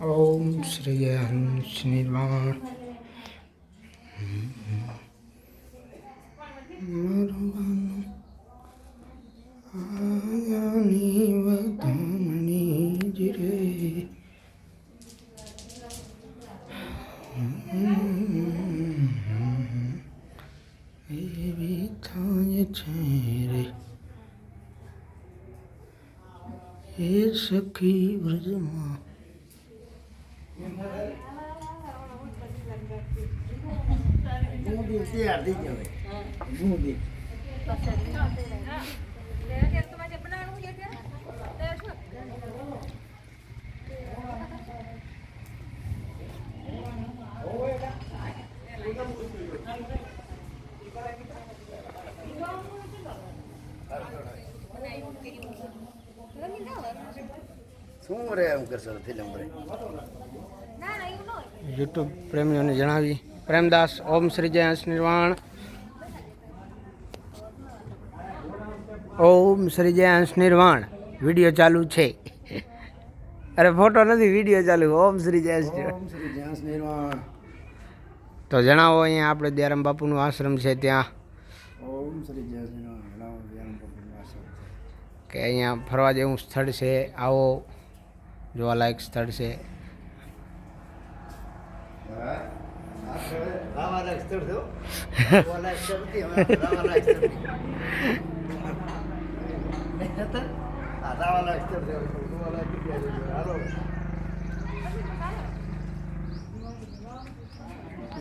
ઓમ શ્રી હંસ નિર્વાણ એ સખી વ્રજમાં. હું દિવસે આરતી જવાય હું બુંદી શું રે એમ કરશો ફિલ્મ રે યુટ્યુબ પ્રેમીઓને જણાવી. પ્રેમદાસ ઓમ શ્રી જય હંસ નિર્વાણ. ઓમ શ્રી જય હંસ નિર્વાણ. વીડિયો ચાલુ છે. અરે ફોટો નથી વીડિયો ચાલુ. ઓમ શ્રી જય નિર્વાણ. ઓમ શ્રી જ્ઞાસ નિર્વાણ. તો જણાવો અહીંયા આપણે દયારામ બાપુનું આશ્રમ છે ત્યાં. ઓમ શ્રી વાસો કે અહીંયા ફરવા જેવું સ્થળ છે. આવો. જોવાલાયક સ્થળ છે રાવાલાયક સ્થળ છે.